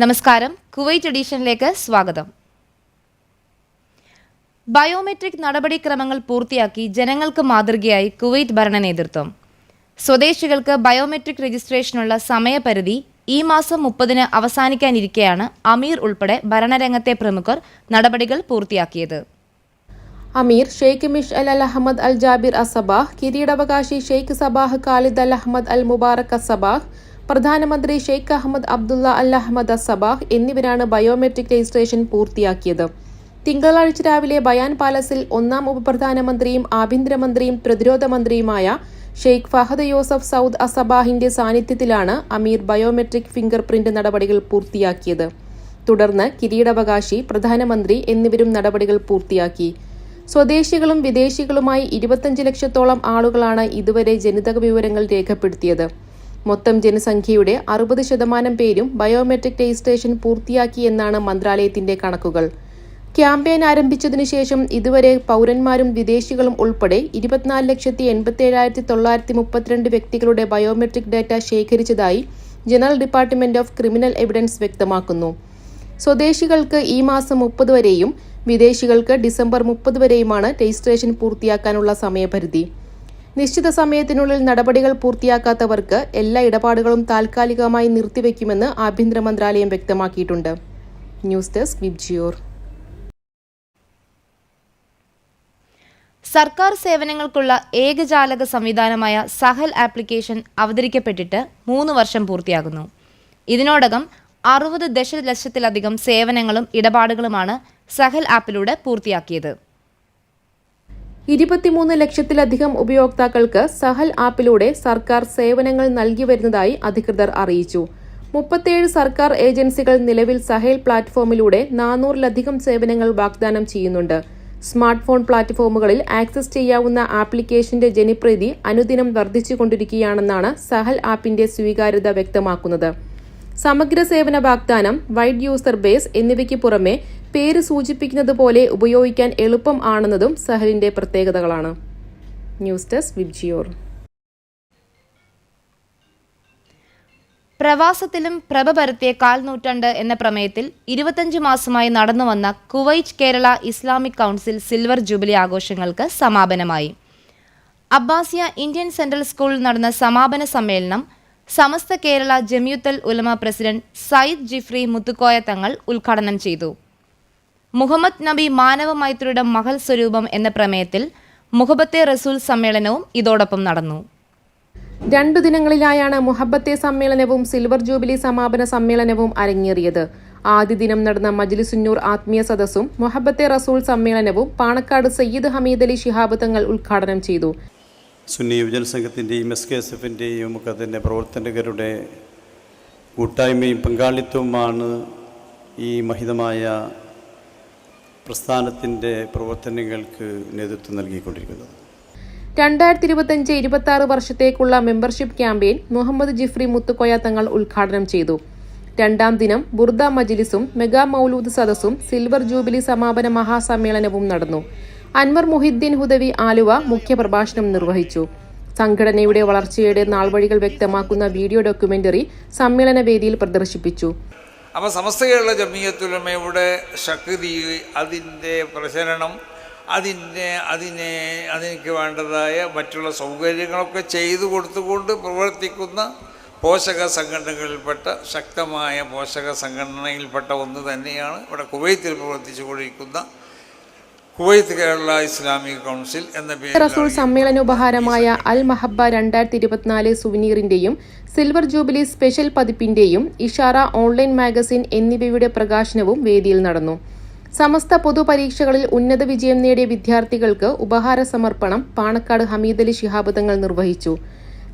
നമസ്കാരം. കുവൈറ്റ് എഡീഷനിലേക്ക് സ്വാഗതം. ബയോമെട്രിക് നടപടിക്രമങ്ങൾ പൂർത്തിയാക്കി ജനങ്ങൾക്ക് മാതൃകയായി കുവൈറ്റ് ഭരണ നേതൃത്വം. സ്വദേശികൾക്ക് ബയോമെട്രിക് രജിസ്ട്രേഷനുള്ള സമയപരിധി ഈ മാസം മുപ്പതിന് അവസാനിക്കാനിരിക്കെയാണ് അമീർ ഉൾപ്പെടെ ഭരണരംഗത്തെ പ്രമുഖർ നടപടികൾ പൂർത്തിയാക്കിയത്. Amir Sheikh Mish Al Al Ahmad Al Jaber Asabah കിരീടവകാശി Sheikh Sabah Khalid Al Ahmad Al Mubarak Asabah പ്രധാനമന്ത്രി Sheikh Ahmad Abdullah Al Ahmad Asabah എന്നിവരാണ് ബയോമെട്രിക് രജിസ്ട്രേഷൻ പൂർത്തിയാക്കിയത്. തിങ്കളാഴ്ച രാവിലെ ബയാൻ പാലസിൽ ഒന്നാം ഉപപ്രധാനമന്ത്രിയും ആഭ്യന്തരമന്ത്രിയും പ്രതിരോധ മന്ത്രിയുമായ ഷെയ്ഖ് ഫഹദ് യോസഫ് സൌദ് അസബാഹിന്റെ സാന്നിധ്യത്തിലാണ് അമീർ ബയോമെട്രിക് ഫിംഗർ പ്രിന്റ് നടപടികൾ പൂർത്തിയാക്കിയത്. തുടർന്ന് കിരീടാവകാശി പ്രധാനമന്ത്രി എന്നിവരും നടപടികൾ പൂർത്തിയാക്കി. സ്വദേശികളും വിദേശികളുമായി ഇരുപത്തഞ്ച് ലക്ഷത്തോളം ആളുകളാണ് ഇതുവരെ ജനിതക വിവരങ്ങൾ രേഖപ്പെടുത്തിയത്. മൊത്തം ജനസംഖ്യയുടെ അറുപത് ശതമാനം പേരും ബയോമെട്രിക് രജിസ്ട്രേഷൻ പൂർത്തിയാക്കിയെന്നാണ് മന്ത്രാലയത്തിന്റെ കണക്കുകൾ. ക്യാമ്പയിൻ ആരംഭിച്ചതിനു ശേഷം ഇതുവരെ പൗരന്മാരും വിദേശികളും ഉൾപ്പെടെ ഇരുപത്തിനാല് ലക്ഷത്തി എൺപത്തിയേഴായിരത്തി തൊള്ളായിരത്തി മുപ്പത്തിരണ്ട് വ്യക്തികളുടെ biometric data ശേഖരിച്ചതായി general department of criminal evidence വ്യക്തമാക്കുന്നു. സ്വദേശികൾക്ക് ഈ മാസം മുപ്പത് വരെയും വിദേശികൾക്ക് ഡിസംബർ മുപ്പത് വരെയുമാണ് രജിസ്ട്രേഷൻ പൂർത്തിയാക്കാനുള്ള സമയപരിധി. നിശ്ചിത സമയത്തിനുള്ളിൽ നടപടികൾ പൂർത്തിയാക്കാത്തവർക്ക് എല്ലാ ഇടപാടുകളും താൽക്കാലികമായി നിർത്തിവെക്കുമെന്ന് ആഭ്യന്തര മന്ത്രാലയം വ്യക്തമാക്കിയിട്ടുണ്ട്. ന്യൂസ് ഡെസ്ക് വിബ്ജിയോർ സർക്കാർ സേവനങ്ങൾക്കുള്ള ഏകജാലക സംവിധാനമായ സഹൽ ആപ്ലിക്കേഷൻ അവതരിക്കപ്പെട്ടിട്ട് മൂന്ന് വർഷം പൂർത്തിയാകുന്നു. ഇതിനോടകം അറുപത് ദശലക്ഷത്തിലധികം സേവനങ്ങളും ഇടപാടുകളുമാണ് സഹൽ ആപ്പിലൂടെ പൂർത്തിയാക്കിയത്. ഇരുപത്തിമൂന്ന് ലക്ഷത്തിലധികം ഉപയോക്താക്കൾക്ക് സഹൽ ആപ്പിലൂടെ സർക്കാർ സേവനങ്ങൾ നൽകി വരുന്നതായി അധികൃതർ അറിയിച്ചു. മുപ്പത്തേഴ് സർക്കാർ ഏജൻസികൾ നിലവിൽ സഹേൽ പ്ലാറ്റ്ഫോമിലൂടെ നാനൂറിലധികം സേവനങ്ങൾ വാഗ്ദാനം ചെയ്യുന്നുണ്ട്. സ്മാർട്ട് ഫോൺ പ്ലാറ്റ്ഫോമുകളിൽ ആക്സസ് ചെയ്യാവുന്ന ആപ്ലിക്കേഷന്റെ ജനപ്രീതി അനുദിനം വർദ്ധിച്ചുകൊണ്ടിരിക്കുകയാണെന്നാണ് സഹൽ ആപ്പിന്റെ സ്വീകാര്യത വ്യക്തമാക്കുന്നത്. സമഗ്ര സേവന വാഗ്ദാനം വൈഡ് യൂസർ ബേസ് എന്നിവയ്ക്ക് പുറമെ പേര് സൂചിപ്പിക്കുന്നത് പോലെ ഉപയോഗിക്കാൻ എളുപ്പം ആണെന്നതും സഹലിന്റെ പ്രത്യേകതകളാണ്. News desk Vibgyor. പ്രവാസത്തിലും പ്രഭ പരത്തിയ കാൽനൂറ്റാണ്ട് എന്ന പ്രമേയത്തിൽ ഇരുപത്തഞ്ച് മാസമായി നടന്നുവന്ന Kuwait Kerala Islamic council silver jubilee ആഘോഷങ്ങൾക്ക് സമാപനമായി. അബ്ബാസിയ ഇന്ത്യൻ സെൻട്രൽ സ്കൂളിൽ നടന്ന സമാപന സമ്മേളനം സമസ്ത കേരള ജമിയുത്തൽ ഉലമ പ്രസിഡന്റ് സയ്യിദ് ജിഫ്രി മുത്തുക്കോയ തങ്ങൾ ഉദ്ഘാടനം ചെയ്തു. മുഹമ്മദ് നബി മാനവ മൈത്രിയുടെ മഹൽ സ്വരൂപം എന്ന പ്രമേയത്തിൽ മുഹബത്തെ റസൂൽ സമ്മേളനവും ഇതോടൊപ്പം നടന്നു. രണ്ടു ദിനങ്ങളിലായാണ് മുഹബത്തെ സമ്മേളനവും സിൽവർ ജൂബിലി സമാപന സമ്മേളനവും അരങ്ങേറിയത്. ആദ്യ ദിനം നടന്ന മജ്ലിസുന്നൂർ ആത്മീയ സദസ്സും മുഹബത്തെ റസൂൽ സമ്മേളനവും പാണക്കാട് സയ്യിദ് ഹമീദ് അലി ശിഹാബ് തങ്ങൾ ഉദ്ഘാടനം ചെയ്തു. സുന്നി യുവജന സംഘത്തിന്റെയും എസ് കെ എസ് എഫിന്റെയും ഒക്കെ തന്നെ പ്രവർത്തകരുടെ കൂട്ടായ്മയും പങ്കാളിത്തവുമാണ് ഈ മഹിതമായ പ്രസ്ഥാനത്തിന്റെ പ്രവർത്തനങ്ങൾക്ക് നേതൃത്വം നൽകിക്കൊണ്ടിരിക്കുന്നത്. രണ്ടായിരത്തി ഇരുപത്തഞ്ച് ഇരുപത്തി ആറ് വർഷത്തേക്കുള്ള മെമ്പർഷിപ്പ് ക്യാമ്പയിൻ മുഹമ്മദ് ജിഫ്രി മുത്തുക്കോയ തങ്ങൾ ഉദ്ഘാടനം ചെയ്തു. രണ്ടാം ദിനം ബുർദ മജിലിസും മെഗാ മൗലൂദ് സദസ്സും സിൽവർ ജൂബിലി സമാപന മഹാസമ്മേളനവും നടന്നു. അൻവർ മുഹിദ്ദീൻ ഹുദവി ആലുവ മുഖ്യപ്രഭാഷണം നിർവഹിച്ചു. സംഘടനയുടെ വളർച്ചയുടെ നാൾവഴികൾ വ്യക്തമാക്കുന്ന വീഡിയോ ഡോക്യുമെന്ററി സമ്മേളന വേദിയിൽ പ്രദർശിപ്പിച്ചു. അപ്പോൾ സമസ്ത കേരള ജമീയത്തുലമയുടെ ശക്തി അതിന്റെ പ്രചരണം അതിന്റെ അതിനെ അതിനേക്ക് വേണ്ടതായ മറ്റുള്ള സൗകര്യങ്ങളൊക്കെ ചെയ്തു കൊടുത്തുകൊണ്ട് പ്രവർത്തിക്കുന്ന പോഷക സംഘടനകളിൽപ്പെട്ട ശക്തമായ പോഷക സംഘടനയിൽപ്പെട്ട ഒന്ന് തന്നെയാണ് ഇവിടെ കുവൈത്തിൽ പ്രവർത്തിച്ചു കൊണ്ടിരിക്കുന്ന കുവൈത്ത് കേരള ഇസ്ലാമിക് കൗൺസിൽ എന്ന റസൂൾ പേരിൽ സമ്മേളനോപഹാരമായ അൽ മഹബ രണ്ടായിരത്തി ഇരുപത്തിനാല് സുവനീറിന്റെയും സിൽവർ ജൂബിലി സ്പെഷ്യൽ പതിപ്പിന്റെയും ഇഷാറ ഓൺലൈൻ മാഗസിൻ എന്നിവയുടെ പ്രകാശനവും വേദിയിൽ നടന്നു. സമസ്ത പൊതുപരീക്ഷകളിൽ ഉന്നത വിജയം നേടിയ വിദ്യാർത്ഥികൾക്ക് ഉപഹാര സമർപ്പണം പാണക്കാട് ഹമീദ് അലി ശിഹാബ് തങ്ങൾ നിർവഹിച്ചു.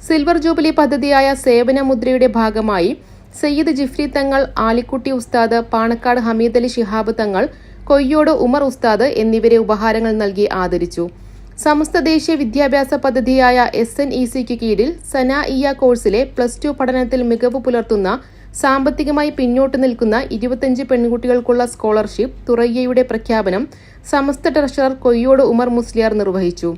സിൽവർ ജൂബിലി പദ്ധതിയായ സേവനമുദ്രയുടെ ഭാഗമായി സയ്യിദ് ജിഫ്രി തങ്ങൾ ആലിക്കുട്ടി ഉസ്താദ് പാണക്കാട് ഹമീദ് അലി ശിഹാബ് തങ്ങൾ കൊയ്യോട് ഉമർ ഉസ്താദ് എന്നിവരെ ഉപഹാരങ്ങൾ നൽകി ആദരിച്ചു. സമസ്ത ദേശീയ വിദ്യാഭ്യാസ പദ്ധതിയായ എസ് എൻ ഇ സിക്ക് കീഴിൽ സന ഇയ കോഴ്സിലെ പ്ലസ് ടു പഠനത്തിൽ മികവ് പുലർത്തുന്ന സാമ്പത്തികമായി പിന്നോട്ട് നിൽക്കുന്ന ഇരുപത്തിയഞ്ച് പെൺകുട്ടികൾക്കുള്ള സ്കോളർഷിപ്പ് തുറയ്യയുടെ പ്രഖ്യാപനം സമസ്ത ട്രഷറർ കൊയ്യോട് ഉമർ മുസ്ലിയാർ നിർവഹിച്ചു.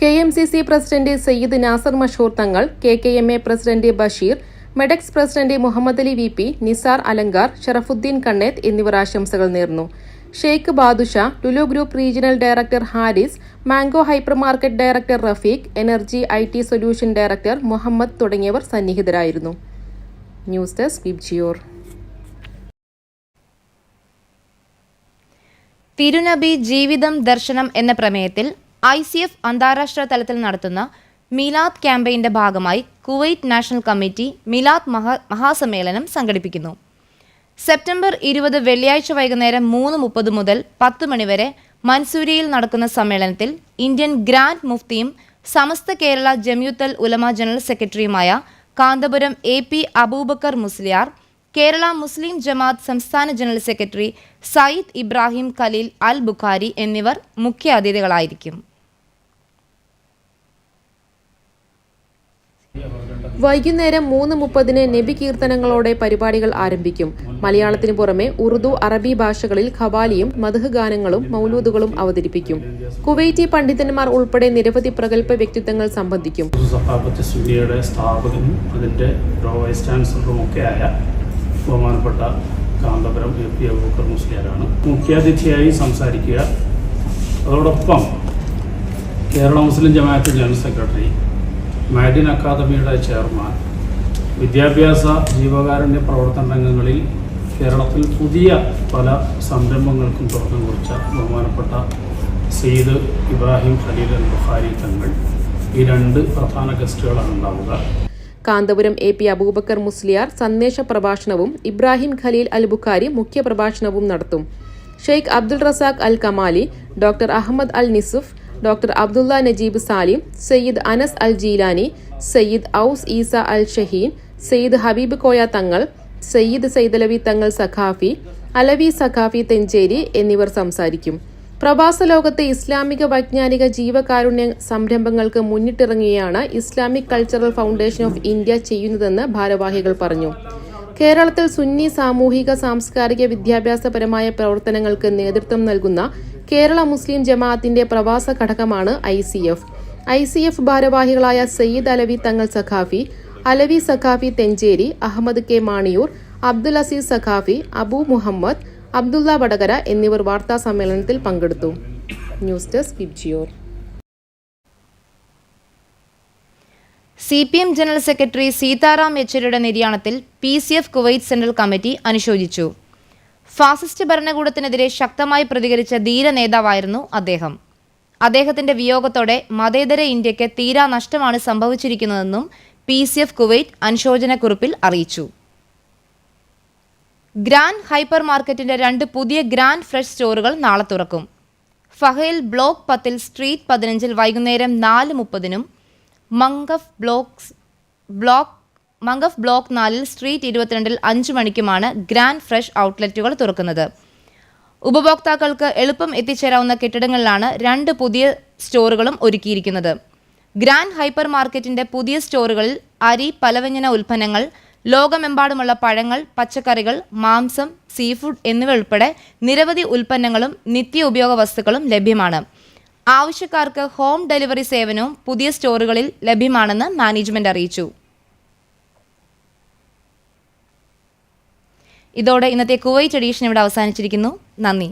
K M C C president Sayyid Nasar Mashoor Thangal K K M A president Basheer Medex president Muhammad Ali V P Nisar Alankar Sharafuddeen Kanneth എന്നിവർ ആശംസകൾ നേർന്നു. Sheikh Badusha Lulu group regional director Haris mango hyper market director Rafeeq energy I T solution director Muhammad തുടങ്ങിയവർ സന്നിഹിതരായിരുന്നു. News desk VIBGYOR തിരുനബി ജീവിതം ദർശനം എന്ന പ്രമേയത്തിൽ ഐ സി എഫ് അന്താരാഷ്ട്ര തലത്തിൽ നടത്തുന്ന മിലാദ് ക്യാമ്പയിന്റെ ഭാഗമായി കുവൈറ്റ് നാഷണൽ കമ്മിറ്റി മിലാദ് മഹാ മഹാസമ്മേളനം സംഘടിപ്പിക്കുന്നു. സെപ്റ്റംബർ ഇരുപത് വെള്ളിയാഴ്ച വൈകുന്നേരം മൂന്ന് മുപ്പത് മുതൽ പത്ത് മണിവരെ മൻസൂരിയിൽ നടക്കുന്ന സമ്മേളനത്തിൽ ഇന്ത്യൻ ഗ്രാൻഡ് മുഫ്തിയും സമസ്ത കേരള ജമ്യുത്തൽ ഉലമ ജനറൽ സെക്രട്ടറിയുമായ Kanthapuram A P Abubakar Musliyar Kerala Muslim Jamaat സംസ്ഥാന ജനറൽ സെക്രട്ടറി സയ്യിദ് ഇബ്രാഹിം ഖലീൽ അൽ ബുഖാരി എന്നിവർ മുഖ്യ അതിഥികളായിരിക്കും വൈകുന്നേരം മൂന്ന് മുപ്പതിന് നബി കീർത്തനങ്ങളോടെ പരിപാടികൾ ആരംഭിക്കും. മലയാളത്തിന് പുറമെ ഉറുദു അറബി ഭാഷകളിൽ ഖവാലിയും മധുഹ് ഗാനങ്ങളും മൗലൂദുകളും അവതരിപ്പിക്കും. കുവൈറ്റി പണ്ഡിതന്മാർ ഉൾപ്പെടെ നിരവധി പ്രഗത്ഭ വ്യക്തിത്വങ്ങൾ സംബന്ധിക്കും. പ്രോ വൈസ് ബഹുമാനപ്പെട്ട കാന്തപുരം എ പി അബൂക്കർ മുസ്ലിയാരാണ്. മുഖ്യാതിഥിയായി സംസാരിക്കുക. അതോടൊപ്പം കേരള മുസ്ലിം ജമാഅത്ത് ജനറൽ സെക്രട്ടറി മാഡിൻ അക്കാദമിയുടെ ചെയർമാൻ വിദ്യാഭ്യാസ ജീവകാരുണ്യ പ്രവർത്തന രംഗങ്ങളിൽ കേരളത്തിൽ പുതിയ പല സംരംഭങ്ങൾക്കും തുടക്കം കുറിച്ച ബഹുമാനപ്പെട്ട സെയ്ദ് ഇബ്രാഹിം ഖലീൽ അൽ ബുഖാരി തങ്ങൾ ഈ രണ്ട് പ്രധാന ഗസ്റ്റുകളാണ് ഉണ്ടാവുക. കാന്തപുരം എ പി അബൂബക്കർ മുസ്ലിയാർ സന്ദേശ പ്രഭാഷണവും ഇബ്രാഹിം ഖലീൽ അൽ ബുഖാരി മുഖ്യ പ്രഭാഷണവും നടത്തും. Sheikh Abdul Razzaq Al Kamali doctor Ahmad Al Nisuf doctor Abdullah Najeeb Salim Sayyid Anas Al Jeelani Sayyid Aus Eesa Al Shaheen Sayyid Habib Koya Thangal Sayyid Saidalavi തങ്ങൾ സഖാഫി അലവി സഖാഫി തെഞ്ചേരി എന്നിവർ സംസാരിക്കും. പ്രവാസ ലോകത്തെ ഇസ്ലാമിക വൈജ്ഞാനിക ജീവകാരുണ്യ സംരംഭങ്ങൾക്ക് മുന്നിട്ടിറങ്ങുകയാണ് Islamic cultural foundation of India ചെയ്യുന്നതെന്ന് ഭാരവാഹികൾ പറഞ്ഞു. കേരളത്തിൽ സുന്നി സാമൂഹിക സാംസ്കാരിക വിദ്യാഭ്യാസപരമായ പ്രവർത്തനങ്ങൾക്ക് നേതൃത്വം നൽകുന്ന കേരള മുസ്ലിം ജമാഅത്തിന്റെ പ്രവാസ ഘടകമാണ് I C F. I C F ഭാരവാഹികളായ സയ്യിദ് അലവി തങ്ങൾ സഖാഫി അലവി സഖാഫി തെഞ്ചേരി അഹമ്മദ് കെ മാണിയൂർ അബ്ദുൽ അസീസ് സഖാഫി അബു മുഹമ്മദ് അബ്ദുള്ള വടകര എന്നിവർ വാർത്താ സമ്മേളനത്തിൽ പങ്കെടുത്തു. News desk C P M general secretary Sitaram യെച്ചൂരിയുടെ നിര്യാണത്തിൽ P C F Kuwait central committee അനുശോചിച്ചു. ഫാസിസ്റ്റ് ഭരണകൂടത്തിനെതിരെ ശക്തമായി പ്രതികരിച്ച ധീര നേതാവായിരുന്നു അദ്ദേഹം. അദ്ദേഹത്തിന്റെ വിയോഗത്തോടെ മതേതര ഇന്ത്യയ്ക്ക് തീരാ നഷ്ടമാണ് സംഭവിച്ചിരിക്കുന്നതെന്നും പി സി എഫ് കുവൈറ്റ് അനുശോചനക്കുറിപ്പിൽ അറിയിച്ചു. ഗ്രാൻഡ് ഹൈപ്പർ മാർക്കറ്റിന്റെ രണ്ട് പുതിയ ഗ്രാൻഡ് ഫ്രഷ് സ്റ്റോറുകൾ നാളെ തുറക്കും. ഫഹേൽ ബ്ലോക്ക് പത്തിൽ സ്ട്രീറ്റ് പതിനഞ്ചിൽ വൈകുന്നേരം നാല് മുപ്പതിനും Mangaf block block Mangaf block നാലിൽ സ്ട്രീറ്റ് ഇരുപത്തിരണ്ടിൽ അഞ്ച് മണിക്കുമാണ് ഗ്രാൻഡ് ഫ്രഷ് ഔട്ട്ലെറ്റുകൾ തുറക്കുന്നത്. ഉപഭോക്താക്കൾക്ക് എളുപ്പം എത്തിച്ചേരാവുന്ന കെട്ടിടങ്ങളിലാണ് രണ്ട് പുതിയ സ്റ്റോറുകളും ഒരുക്കിയിരിക്കുന്നത്. ഗ്രാൻഡ് ഹൈപ്പർ മാർക്കറ്റിന്റെ പുതിയ സ്റ്റോറുകളിൽ അരി പലവ്യഞ്ജന ഉൽപ്പന്നങ്ങൾ ലോകമെമ്പാടുമുള്ള പഴങ്ങൾ പച്ചക്കറികൾ മാംസം സീഫുഡ് എന്നിവ ഉൾപ്പെടെ നിരവധി ഉൽപ്പന്നങ്ങളും നിത്യ ഉപയോഗ വസ്തുക്കളും ലഭ്യമാണ്. ആവശ്യക്കാർക്ക് ഹോം ഡെലിവറി സേവനവും പുതിയ സ്റ്റോറുകളിൽ ലഭ്യമാണെന്ന് മാനേജ്മെന്റ് അറിയിച്ചു. ഇതോടെ ഇന്നത്തെ കുവൈറ്റ് എഡീഷൻ ഇവിടെ അവസാനിച്ചിരിക്കുന്നു. നന്ദി.